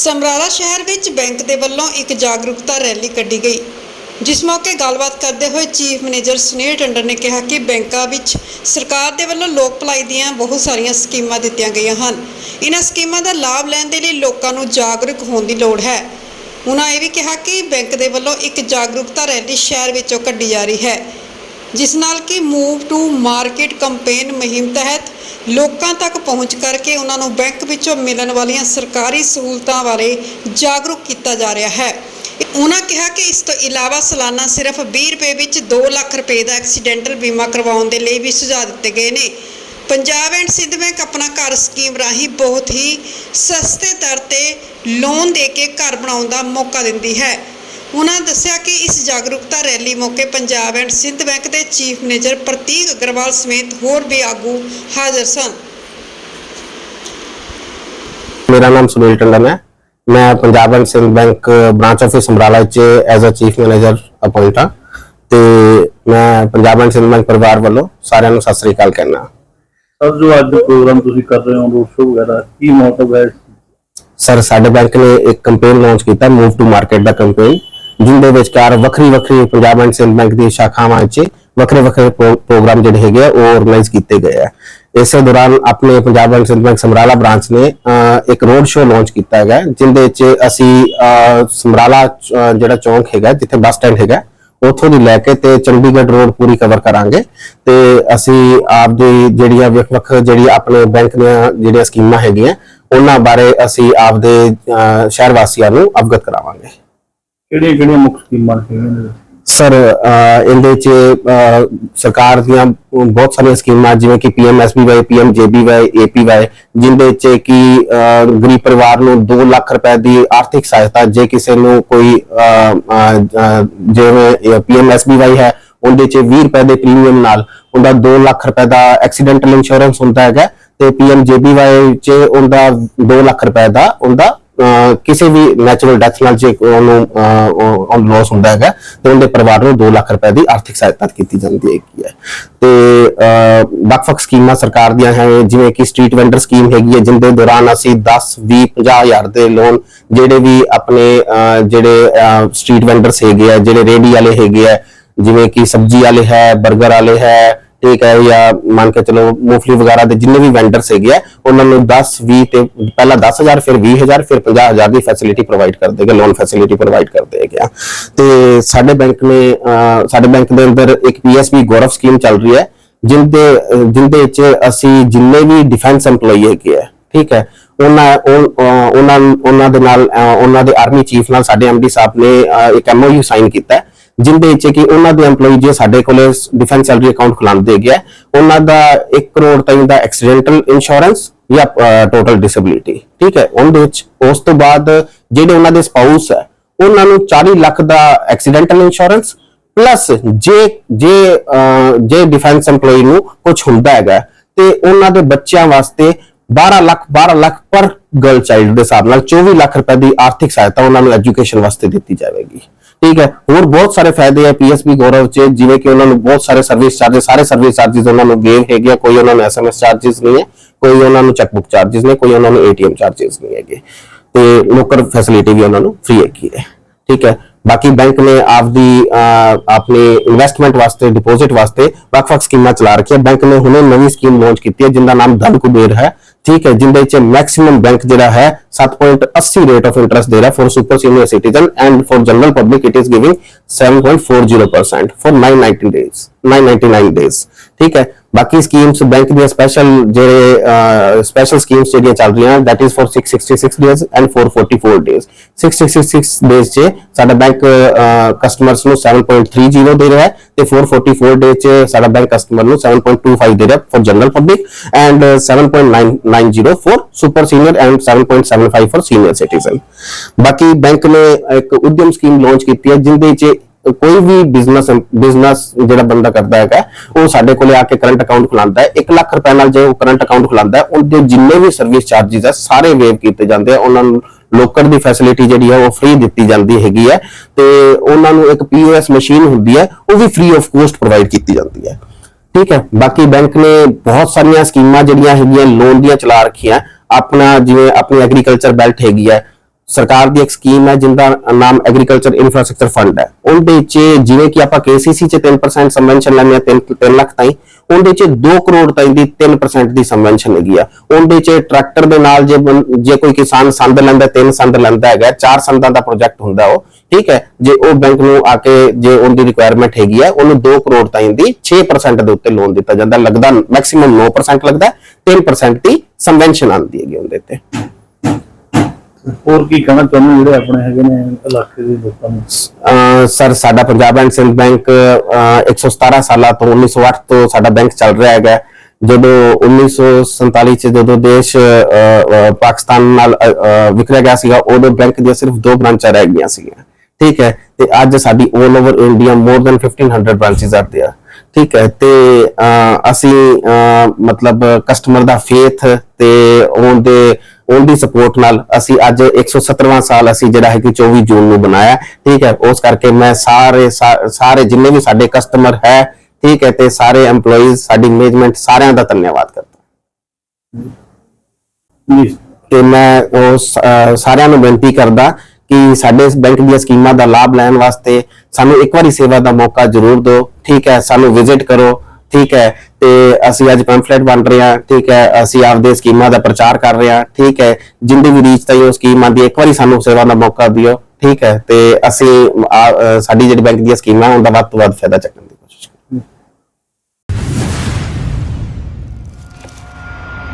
ਸਮਰਾਲਾ ਸ਼ਹਿਰ ਵਿੱਚ ਬੈਂਕ ਦੇ ਵੱਲੋਂ ਇੱਕ ਜਾਗਰੂਕਤਾ ਰੈਲੀ ਕੱਢੀ ਗਈ, ਜਿਸ ਮੌਕੇ ਗੱਲਬਾਤ ਕਰਦੇ ਹੋਏ ਚੀਫ ਮੈਨੇਜਰ ਸੁਨੀਲ ਟੰਡਨ ਨੇ ਕਿਹਾ ਕਿ ਬੈਂਕਾਂ ਵਿੱਚ ਸਰਕਾਰ ਦੇ ਵੱਲੋਂ ਲੋਕ ਭਲਾਈ ਦੀਆਂ ਬਹੁਤ ਸਾਰੀਆਂ ਸਕੀਮਾਂ ਦਿੱਤੀਆਂ ਗਈਆਂ ਹਨ। ਇਹਨਾਂ ਸਕੀਮਾਂ ਦਾ ਲਾਭ ਲੈਣ ਦੇ ਲਈ ਲੋਕਾਂ ਨੂੰ ਜਾਗਰੂਕ ਹੋਣ ਦੀ ਲੋੜ ਹੈ। ਉਹਨਾਂ ਇਹ ਵੀ ਕਿਹਾ ਕਿ ਬੈਂਕ ਦੇ ਵੱਲੋਂ ਇੱਕ ਜਾਗਰੂਕਤਾ ਰੈਲੀ ਸ਼ਹਿਰ ਵਿੱਚੋਂ ਕੱਢੀ ਜਾ ਰਹੀ ਹੈ। ਜਿਸ ਨਾਲ ਕਿ ਮੂਵ ਟੂ ਮਾਰਕੀਟ ਕੈਂਪੇਨ ਮੁਹਿੰਮ ਤਹਿਤ ਲੋਕਾਂ ਤੱਕ ਪਹੁੰਚ ਕਰਕੇ ਉਹਨਾਂ ਨੂੰ ਬੈਂਕ ਵਿੱਚੋਂ ਮਿਲਣ ਵਾਲੀਆਂ ਸਰਕਾਰੀ ਸਹੂਲਤਾਂ ਬਾਰੇ ਜਾਗਰੂਕ ਕੀਤਾ ਜਾ ਰਿਹਾ ਹੈ। ਉਹਨਾਂ ਕਿਹਾ ਕਿ ਇਸ ਤੋਂ ਇਲਾਵਾ ਸਾਲਾਨਾ ਸਿਰਫ 20 ਰੁਪਏ ਵਿੱਚ 2 ਲੱਖ ਰੁਪਏ ਦਾ ਐਕਸੀਡੈਂਟਲ ਬੀਮਾ ਕਰਵਾਉਣ ਦੇ ਲਈ ਵੀ ਸੁਝਾਅ ਦਿੱਤੇ ਗਏ ਨੇ। ਪੰਜਾਬ ਐਂਡ ਸਿੰਧ ਬੈਂਕ ਆਪਣਾ ਘਰ ਸਕੀਮ ਰਾਹੀਂ ਬਹੁਤ ਹੀ ਸਸਤੇ ਦਰ ਤੇ ਲੋਨ ਦੇ ਕੇ ਘਰ ਬਣਾਉਣ ਦਾ ਮੌਕਾ ਦਿੰਦੀ ਹੈ। ਉਹਨਾਂ ਦੱਸਿਆ ਕਿ ਇਸ ਜਾਗਰੂਕਤਾ ਰੈਲੀ ਮੌਕੇ ਪੰਜਾਬ ਐਂਡ ਸਿੰਧ ਬੈਂਕ ਦੇ ਚੀਫ ਮੈਨੇਜਰ ਪ੍ਰਤੀਕ ਅਗਰਵਾਲ ਸਮੇਤ ਹੋਰ ਵੀ ਆਗੂ ਹਾਜ਼ਰ ਸਨ। ਮੇਰਾ ਨਾਮ ਸੁਨੀਲ ਟੰਡਨ ਹੈ। ਮੈਂ Punjab and Sind bank branch office Samrala ਚ as a chief manager appoint ਹਾਂ ਤੇ ਮੈਂ ਪੰਜਾਬ ਐਂਡ ਸਿੰਧ ਬੈਂਕ ਪਰਿਵਾਰ ਵੱਲੋਂ ਸਾਰਿਆਂ ਨੂੰ ਸਤਿ ਸ੍ਰੀ ਅਕਾਲ ਕਹਿਣਾ ਸਰ ਜੋ ਅੱਜ ਪ੍ਰੋਗਰਾਮ ਤੁਸੀਂ ਕਰ ਰਹੇ ਹੋ ਰੋਡ ਸ਼ੋ ਵਗੈਰਾ ਕੀ ਮੋਟਿਵ ਹੈ ਸਰ ਸਾਡੇ ਬੈਂਕ ਨੇ ਇੱਕ ਕੈਂਪੇਨ ਲਾਂਚ ਕੀਤਾ ਮੂਵ ਟੂ ਮਾਰਕੀਟ ਦਾ ਕੈਂਪੇਨ ਜਿੰਦੇ ਵਿਚਕਾਰ ਵੱਖਰੀ ਵੱਖਰੀ ਪੰਜਾਬ ਐਂਡ ਸਿੰਧ ਬੈਂਕ ਦੀਆਂ ਸ਼ਾਖਾਵਾਂ 'ਚ ਵੱਖਰੇ ਵੱਖਰੇ ਪ੍ਰੋ- ਪ੍ਰੋਗਰਾਮ ਜਿਹੜੇ ਹੈਗੇ ਆ, ਉਹ ਆਰਗੇਨਾਈਜ਼ ਕੀਤੇ ਗਏ ਆ। ਇਸੇ ਦੌਰਾਨ ਆਪਣੇ Punjab and Sind bank Samrala branch ਨੇ ਇੱਕ ਰੋਡ ਸ਼ੋਅ ਲਾਂਚ ਕੀਤਾ ਹੈਗਾ ਜਿਹਦੇ 'ਚ ਅਸੀਂ ਸਮਰਾਲਾ ਜਿਹੜਾ ਚੌਂਕ ਹੈਗਾ ਜਿੱਥੇ ਬੱਸ ਸਟੈਂਡ ਹੈਗਾ ਉੱਥੋਂ ਦੀ ਲੈ ਕੇ ਤੇ ਚੰਡੀਗੜ੍ਹ ਰੋਡ ਪੂਰੀ ਕਵਰ ਕਰਾਂਗੇ। ਤੇ ਅਸੀਂ ਆਪਦੀ ਜਿਹੜੀਆਂ ਵੱਖ ਵੱਖ ਜਿਹੜੀ ਆਪਣੇ ਬੈਂਕ ਦੀਆਂ ਜਿਹੜੀਆਂ ਸਕੀਮਾਂ ਹੈਗੀਆਂ ਉਹਨਾਂ ਬਾਰੇ ਅਸੀਂ ਆਪਦੇ ਅਹ, ਸ਼ਹਿਰ ਵਾਸੀਆਂ ਨੂੰ ਅਵਗਤ ਕਰਾਵਾਂਗੇ। ਕਿਹੜੀਆਂ ਕਿਹੜੀਆਂ ਮੁੱਖ ਸਕੀਮਾਂ ਹੈਗੀਆਂ ਨੇ? ਸਰ ਇਹਦੇ ਚ ਸਰਕਾਰ ਦੀਆਂ ਬਹੁਤ ਸਾਰੀਆਂ ਸਕੀਮਾਂ, ਜਿਵੇਂ ਕਿ ਪੀਐਮਐਸਬੀਵਾਈ ਪੀਐਮਜੇਬੀਵਾਈ ਏਪੀਵਾਈ ਜਿੰਦੇ ਚ ਕਿ ਗਰੀਬ ਪਰਿਵਾਰ ਨੂੰ 2 ਲੱਖ ਰੁਪਏ ਦੀ ਆਰਥਿਕ ਸਹਾਇਤਾ, ਜੇ ਕਿਸੇ ਨੂੰ ਕੋਈ ਜਿਵੇਂ ਪੀਐਮਐਸਬੀਵਾਈ ਹੈ, ਉਹਦੇ ਚ 20 ਰੁਪਏ ਦੇ ਪ੍ਰੀਮੀਅਮ ਨਾਲ, ਉਹਦਾ 2 ਲੱਖ ਰੁਪਏ ਦਾ ਐਕਸੀਡੈਂਟਲ ਇੰਸ਼ੋਰੈਂਸ ਹੁੰਦਾ ਹੈਗਾ, ਤੇ ਪੀਐਮਜੇਬੀਵਾਈ ਚ ਉਹਦਾ 2 ਲੱਖ ਰੁਪਏ ਦਾ ਉਹਦਾ ਕਿਸੇ ਵੀ ਨੈਚੁਰਲ ਡੈਥ ਨਾਲ ਜੇ ਉਹਨੂੰ ਉਹਨ ਲਾਸ ਹੁੰਦਾ ਹੈਗਾ, ਤੇ ਉਹਦੇ ਪਰਿਵਾਰ ਨੂੰ 2 ਲੱਖ ਰੁਪਏ ਦੀ ਆਰਥਿਕ ਸਹਾਇਤਾ ਕੀਤੀ ਜਾਂਦੀ ਹੈਗੀ ਹੈ। ਤੇ ਵੱਖ-ਵੱਖ ਸਕੀਮਾਂ ਸਰਕਾਰ ਦੀਆਂ ਹੈ, ਜਿਵੇਂ ਕਿ ਸਟਰੀਟ ਵੈਂਡਰ ਸਕੀਮ ਹੈਗੀ ਹੈ, ਜਿੰਦੇ ਦੌਰਾਨ ਅਸੀਂ 10 20 50 ਹਜ਼ਾਰ ਦੇ ਲੋਨ ਜਿਹੜੇ ਵੀ ਆਪਣੇ ਜਿਹੜੇ ਸਟਰੀਟ ਵੈਂਡਰਸ ਹੈਗੇ ਆ, ਜਿਹੜੇ ਰੇੜੀ ਵਾਲੇ ਹੈਗੇ ਆ, ਜਿਵੇਂ ਕਿ ਸਬਜ਼ੀ ਵਾਲੇ ਹੈ 버ਗਰ ਵਾਲੇ ਹੈ ਠੀਕ ਹੈ ਜਾਂ ਮੰਨ ਕੇ ਚਲੋ ਮੂਫਲੀ ਵਗੈਰਾ ਦੇ ਜਿੰਨੇ ਵੀ ਵੈਂਡਰਸ ਹੈਗੇ ਆ ਉਹਨਾਂ ਨੂੰ 10 20 ਤੇ ਪਹਿਲਾਂ 10000 ਫਿਰ 20000 ਫਿਰ 50000 ਦੀ ਫੈਸਿਲਿਟੀ ਪ੍ਰੋਵਾਈਡ ਕਰਦੇ ਹੈਗੇ ਲੋਨ ਫੈਸਿਲਿਟੀ ਪ੍ਰੋਵਾਈਡ ਕਰਦੇ ਹੈਗੇ ਆ। ਤੇ ਸਾਡੇ ਬੈਂਕ ਨੇ ਸਾਡੇ ਬੈਂਕ ਦੇ ਅੰਦਰ ਇੱਕ ਪੀਐਸਬੀ ਗੌਰਵ ਸਕੀਮ ਚੱਲ ਰਹੀ ਹੈ ਜਿੰਦੇ ਅਹ, ਜਿੰਦੇ ਵਿੱਚ ਅਸੀਂ ਜਿੰਨੇ ਵੀ ਡਿਫੈਂਸ EMPLOYE ਹੈਗੇ ਆ ਠੀਕ ਹੈ ਉਹਨਾਂ ਉਹਨਾਂ ਉਹਨਾਂ ਦੇ ਨਾਲ ਉਹਨਾਂ ਦੇ ਆਰਮੀ ਚੀਫ ਨਾਲ ਸਾਡੇ ਐਮਡੀ ਸਾਹਿਬ ਨੇ ਅਹ, ਇੱਕ ਐਮਓਯੂ ਸਾਈਨ ਕੀਤਾ ਹੈ। ਜਿੰਦੇ ਵਿੱਚ ਕਿ ਉਹਨਾਂ ਦੇ EMPLOYE ਜੇ ਸਾਡੇ ਕੋਲੇ ਡਿਫੈਂਸ ਸੈਲਰੀ ਅਕਾਊਂਟ ਖੁਲਾਉਂਦੇ ਗਿਆ, ਉਹਨਾਂ ਦਾ 1 ਕਰੋੜ ਤਾਈਂ ਦਾ ਐਕਸੀਡੈਂਟਲ ਇੰਸ਼ੋਰੈਂਸ ਜਾਂ ਟੋਟਲ ਡਿਸੇਬਿਲਿਟੀ ਠੀਕ ਹੈ? ਉਹਦੇ ਵਿੱਚ ਉਸ ਤੋਂ ਬਾਅਦ ਜਿਹੜੇ ਉਹਨਾਂ ਦੇ ਸਪਾਊਸ ਹੈ, ਉਹਨਾਂ ਨੂੰ 40 ਲੱਖ ਦਾ ਐਕਸੀਡੈਂਟਲ ਇੰਸ਼ੋਰੈਂਸ ਪਲੱਸ ਜੇ ਜੇ ਜੇ ਡਿਫੈਂਸ EMPLOYE ਨੂੰ ਕੁਝ ਹੁੰਦਾ ਹੈਗਾ ਤੇ ਉਹਨਾਂ ਦੇ ਬੱਚਿਆਂ ਵਾਸਤੇ 12 ਲੱਖ 12 ਲੱਖ ਪਰ ਗਰਲ ਚਾਈਲਡ ਦੇ ਹਿਸਾਬ ਨਾਲ 24 ਲੱਖ ਰੁਪਏ ਦੀ ਆਰਥਿਕ ਸਹਾਇਤਾ ਉਹਨਾਂ ਨੂੰ ਐਜੂਕੇਸ਼ਨ ਵਾਸਤੇ ਦਿੱਤੀ ਜਾਵੇਗੀ। ਠੀਕ ਹੈ, ਹੋਰ ਬਹੁਤ ਸਾਰੇ ਫਾਇਦੇ ਆ ਪੀਐਸਪੀ ਗੌਰਵ ਚ, ਜਿਵੇਂ ਕਿ ਉਹਨਾਂ ਨੂੰ ਬਹੁਤ ਸਾਰੇ ਸਰਵਿਸ ਚਾਰजेस ਸਾਰੇ ਸਰਵਿਸ ਚਾਰजेस ਉਹਨਾਂ ਨੂੰ ਗੇਮ ਹੈਗੇ ਕੋਈ ਉਹਨਾਂ ਨੂੰ ਐਸਐਮਐਸ ਚਾਰजेस ਨਹੀਂ ਹੈ, ਕੋਈ ਉਹਨਾਂ ਨੂੰ ਚੈੱਕਬੁੱਕ ਚਾਰजेस ਨਹੀਂ, ਕੋਈ ਉਹਨਾਂ ਨੂੰ ਏਟੀਐਮ ਚਾਰजेस ਨਹੀਂ ਹੈਗੇ। ਤੇ ਲੋਕਰ ਫੈਸਿਲਿਟੀ ਵੀ ਉਹਨਾਂ ਨੂੰ ਫ੍ਰੀ ਹੈਗੀ ਹੈ। ਠੀਕ ਹੈ, ਬਾਕੀ ਬੈਂਕ ਨੇ ਆਪਦੀ ਆਪਣੇ ਇਨਵੈਸਟਮੈਂਟ ਵਾਸਤੇ ਡਿਪੋਜ਼ਿਟ ਵਾਸਤੇ ਵੱਖ-ਵੱਖ ਸਕੀਮਾਂ ਚਲਾ ਰੱਖੀਆਂ। ਬੈਂਕ ਨੇ ਹੁਣੇ ਨਵੀਂ ਸਕੀਮ ਲਾਂਚ ਕੀਤੀ ਹੈ, ਜਿੰਦਾ ਨਾਮ ਧਨ ਕੁਬੇਰ ਹੈ। ठीक है जिंदे नीचे मैक्सिमम बैंक जरा है 7.80 रेट ऑफ़ इंटरेस्ट दे रहा है for super senior citizen and for general public it is giving 7.40 percent for 990 days 999 days ठीक है? ਬਾਕੀ ਸਕੀਮਸ ਬੈਂਕ ਦੀਆਂ ਸਪੈਸ਼ਲ ਜਿਹੜੇ ਸਪੈਸ਼ਲ ਸਕੀਮਸ ਜਿਹੜੀਆਂ ਚੱਲ ਰਹੀਆਂ that is for 666 days and 444 days 666 days 'ਚ ਸਾਡਾ ਬੈਂਕ ਕਸਟਮਰਸ ਨੂੰ 7.30 ਦੇ ਰਿਹਾ ਹੈ ਤੇ 444 ਡੇਜ਼ 'ਚ ਸਾਡਾ ਬੈਂਕ ਕਸਟਮਰ ਨੂੰ 7.25 ਦੇ ਰਿਹਾ for general public and 7.990 for super senior and 7.75 for senior citizen ਬਾਕੀ ਬੈਂਕ ਨੇ ਇੱਕ ਉਦਮ ਸਕੀਮ ਲਾਂਚ ਕੀਤੀ ਹੈ ਜਿੰਦੇ 'ਚ ਕੋਈ ਵੀ ਬਿਜ਼ਨਸ ਬਿਜ਼ਨਸ ਜਿਹੜਾ ਬੰਦਾ ਕਰਦਾ ਹੈਗਾ, ਉਹ ਸਾਡੇ ਕੋਲੇ ਆ ਕੇ ਕਰੰਟ ਅਕਾਊਂਟ ਖੁਲਾਉਂਦਾ ਹੈ। 1 ਲੱਖ ਰੁਪਏ ਨਾਲ ਜੇ ਉਹ ਕਰੰਟ ਅਕਾਊਂਟ ਖੁਲਾਉਂਦਾ ਹੈ, ਉਹਦੇ ਜਿੰਨੇ ਵੀ ਸਰਵਿਸ ਚਾਰजेस ਹੈ, ਸਾਰੇ ਵੇਵ ਕੀਤੇ ਜਾਂਦੇ ਆ। ਉਹਨਾਂ ਨੂੰ ਲੋਕਰ ਦੀ ਫੈਸਿਲਿਟੀ ਜਿਹੜੀ ਹੈ, ਉਹ ਫ੍ਰੀ ਦਿੱਤੀ ਜਾਂਦੀ ਹੈਗੀ ਹੈ। ਤੇ ਉਹਨਾਂ ਨੂੰ ਇੱਕ ਪੀਓਐਸ ਮਸ਼ੀਨ ਹੁੰਦੀ ਹੈ, ਉਹ ਵੀ ਫ੍ਰੀ ਆਫ ਕੋਸਟ ਪ੍ਰੋਵਾਈਡ ਕੀਤੀ ਜਾਂਦੀ ਹੈ। ਠੀਕ ਹੈ? ਬਾਕੀ ਬੈਂਕ ਨੇ ਬਹੁਤ ਸਾਰੀਆਂ ਸਕੀਮਾਂ ਜਿਹੜੀਆਂ ਹੈਗੀਆਂ ਲੋਨ ਦੀਆਂ ਚਲਾ ਰੱਖੀਆਂ। ਆਪਣਾ ਜਿਵੇਂ ਆਪਣੀ ਐਗਰੀਕਲਚਰ ਬੈਲਟ ਹੈਗੀ ਹੈ ਸਰਕਾਰ ਦੀ ਇੱਕ ਸਕੀਮ ਹੈ ਜਿੰਦਾ ਨਾਮ ਐਗਰੀਕਲਚਰ ਇਨਫਰਾਸਟ੍ਰਕਚਰ ਫੰਡ ਹੈ। ਉਹਦੇ 'ਚ ਜਿਵੇਂ ਕਿ ਆਪਾਂ KCC 'ਚ 3% ਸਬਵੈਂਸ਼ਨ ਲੈਂਦੇ ਆ 3 3 ਲੱਖ ਤਾਈਂ। ਉਹਦੇ 'ਚ 2 ਕਰੋੜ ਤਾਈਂ ਦੀ 3% ਦੀ ਸਬਵੈਂਸ਼ਨ ਹੈਗੀ ਆ। ਉਹਦੇ 'ਚ ਟਰੈਕਟਰ ਦੇ ਨਾਲ ਜੇ ਜੇ ਕੋਈ ਕਿਸਾਨ ਸੰਦ ਲੈਂਦਾ, ਤਿੰਨ ਸੰਦ ਲੈਂਦਾ ਹੈਗਾ, ਚਾਰ ਸੰਦਾਂ ਦਾ ਪ੍ਰੋਜੈਕਟ ਹੁੰਦਾ ਉਹ, ਠੀਕ ਹੈ? ਜੇ ਉਹ ਬੈਂਕ ਨੂੰ ਆ ਕੇ ਜੇ ਉਹਦੀ ਰਿਕੁਆਇਰਮੈਂਟ ਹੈਗੀ ਹੈ ਉਹਨੂੰ 2 ਕਰੋੜ ਤਾਈਂ ਦੀ 6% ਦੇ ਉੱਤੇ ਲੋਨ ਦਿੱਤਾ ਜਾਂਦਾ। ਲੱਗਦਾ ਮੈਕਸਿਮਮ 9% ਲੱਗਦਾ 3% ਦੀ ਸਬਵੈਂਸ਼ਨ ਆਉਂਦੀ ਹੈਗੀ ਉਹਦੇ ਤੇ। ਹੋਰ ਕੀ ਕਹਿਣਾ ਚਾਹੁੰਦੇ ਜਿਹੜੇ ਆਪਣੇ ਹੈਗੇ ਨੇ ਇਲਾਕੇ ਦੇ ਲੋਕਾਂ ਨੂੰ? ਸਰ, ਸਾਡਾ ਪੰਜਾਬ ਐਂਡ ਸਿੰਧ ਬੈਂਕ 117 ਸਾਲਾਂ ਤੋਂ 1908 ਤੋਂ ਸਾਡਾ ਬੈਂਕ ਚੱਲ ਰਿਹਾ ਹੈਗਾ। ਜਦੋਂ 1947 ਚ ਜਦੋਂ ਦੇਸ਼ ਪਾਕਿਸਤਾਨ ਨਾਲ ਵਿਕਰਿਆ ਗਿਆ ਸੀਗਾ, ਉਦੋਂ ਬੈਂਕ ਦੀਆਂ ਸਿਰਫ ਦੋ ਬ੍ਰਾਂਚਾਂ ਰਹਿ ਗਈਆਂ ਸੀਗੀਆਂ। ਠੀਕ ਹੈ? ਤੇ ਅੱਜ ਸਾਡੀ 올 over India more than 1500 branches are there ਠੀਕ ਹੈ ਤੇ ਅਸੀਂ ਮਤਲਬ ਕਸਟਮਰ ਦਾ ਫੇਥ ਤੇ ਉਹਦੇ ਉਹਦੀ ਸਪੋਰਟ ਨਾਲ ਅਸੀਂ ਅੱਜ 117ਵਾਂ ਸਾਲ ਅਸੀਂ ਜਿਹੜਾ ਹੈ ਕਿ 24 ਜੂਨ ਨੂੰ ਬਣਾਇਆ। ਠੀਕ ਹੈ ਉਸ ਕਰਕੇ ਮੈਂ ਸਾਰੇ ਸਾਰੇ ਜਿੰਨੇ ਵੀ ਸਾਡੇ ਕਸਟਮਰ ਹੈ ਠੀਕ ਹੈ ਤੇ ਸਾਰੇ EMPLOYEES ਸਾਡੀ ਮੈਨੇਜਮੈਂਟ ਸਾਰਿਆਂ ਦਾ ਧੰਨਵਾਦ ਕਰਦਾ ਤੇ ਮੈਂ ਉਹ ਸਾਰਿਆਂ ਨੂੰ ਬੇਨਤੀ ਕਰਦਾ ਕਿ ਸਾਡੇ ਇਸ ਬੈਂਕ ਦੀਆਂ ਸਕੀਮਾਂ ਦਾ ਲਾਭ ਲੈਣ ਵਾਸਤੇ ਸਾਨੂੰ ਇੱਕ ਵਾਰੀ ਸੇਵਾ ਦਾ ਮੌਕਾ ਜ਼ਰੂਰ ਦਿਓ। ਠੀਕ ਹੈ, ਸਾਨੂੰ ਵਿਜ਼ਿਟ ਕਰੋ। ਠੀਕ ਹੈ, ਤੇ ਅਸੀਂ ਅੱਜ ਪੈਂਫਲੇਟ ਵੰਡ ਰਹੇ ਹਾਂ। ਠੀਕ ਹੈ, ਅਸੀਂ ਆਪਦੇ ਸਕੀਮਾਂ ਦਾ ਪ੍ਰਚਾਰ ਕਰ ਰਹੇ ਹਾਂ। ਠੀਕ ਹੈ ਜਿੰਦੀ ਵੀ ਰੀਚ ਤਾਈ ਉਹ ਸਕੀਮ ਆਂਦੀ ਇੱਕ ਵਾਰੀ ਸਾਨੂੰ ਸੇਵਾ ਦਾ ਮੌਕਾ ਦਿਓ। ਠੀਕ ਹੈ, ਤੇ ਅਸੀਂ ਸਾਡੀ ਜਿਹੜੀ ਬੈਂਕ ਦੀਆਂ ਸਕੀਮਾਂ ਉਹਨਾਂ ਦਾ ਵੱਧ ਤੋਂ ਵੱਧ ਫਾਇਦਾ ਚੱਕਾਂਗੇ